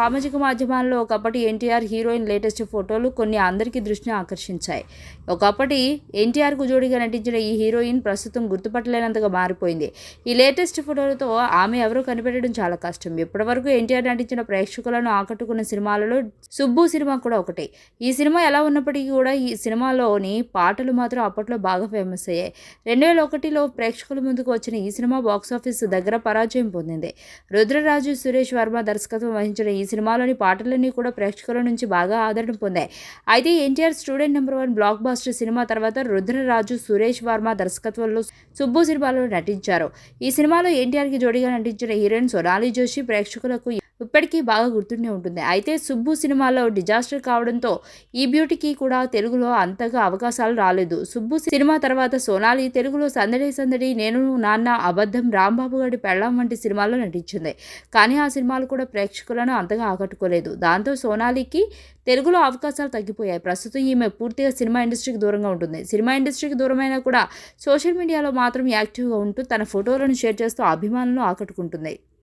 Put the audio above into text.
సామాజిక మాధ్యమాల్లో ఒకప్పటి ఎన్టీఆర్ హీరోయిన్ లేటెస్ట్ ఫోటోలు కొన్ని అందరికీ దృష్టిని ఆకర్షించాయి. ఒకప్పటి ఎన్టీఆర్కు జోడిగా నటించిన ఈ హీరోయిన్ ప్రస్తుతం గుర్తుపట్టలేనంతగా మారిపోయింది. ఈ లేటెస్ట్ ఫోటోలతో ఆమె ఎవరో కనిపెట్టడం చాలా కష్టం. ఇప్పటివరకు ఎన్టీఆర్ నటించిన ప్రేక్షకులను ఆకట్టుకున్న సినిమాలలో సుబ్బు సినిమా కూడా ఒకటి. ఈ సినిమా ఎలా ఉన్నప్పటికీ కూడా ఈ సినిమాలోని పాటలు మాత్రం అప్పట్లో బాగా ఫేమస్ అయ్యాయి. రెండు వేల ఒకటిలో ప్రేక్షకుల ముందుకు వచ్చిన ఈ సినిమా బాక్సాఫీస్ దగ్గర పరాజయం పొందింది. రుద్రరాజు సురేష్ వర్మ దర్శకత్వం వహించిన ఈ సినిమాలోని పాటలన్నీ కూడా ప్రేక్షకుల నుంచి బాగా ఆదరణ పొందాయి. అయితే NTR student number one blockbuster cinema తర్వాత రుద్రరాజు సురేష్ వర్మ దర్శకత్వంలో సుబ్బు సినిమాలో నటించారు. ఈ సినిమాలో ఎన్టీఆర్కి జోడిగా నటించిన హీరోయిన్ సొనాలి జోషి ప్రేక్షకులకు ఇప్పటికీ బాగా గుర్తుండే ఉంటుంది. అయితే సుబ్బు సినిమాలో డిజాస్టర్ కావడంతో ఈ బ్యూటీకి కూడా తెలుగులో అంతగా అవకాశాలు రాలేదు. సుబ్బు సినిమా తర్వాత సోనాలి తెలుగులో సందడి సందడి నేను నాన్న అబద్ధం రాంబాబు గారి పెళ్ళాం వంటి సినిమాల్లో నటించింది. కానీ ఆ సినిమాలు కూడా ప్రేక్షకులను అంతగా ఆకట్టుకోలేదు. దాంతో సోనాలికి తెలుగులో అవకాశాలు తగ్గిపోయాయి. ప్రస్తుతం ఈమె పూర్తిగా సినిమా ఇండస్ట్రీకి దూరంగా ఉంటుంది. సినిమా ఇండస్ట్రీకి దూరమైనా కూడా సోషల్ మీడియాలో మాత్రం యాక్టివ్గా ఉంటూ తన ఫోటోలను షేర్ చేస్తూ అభిమానులను ఆకట్టుకుంటుంది.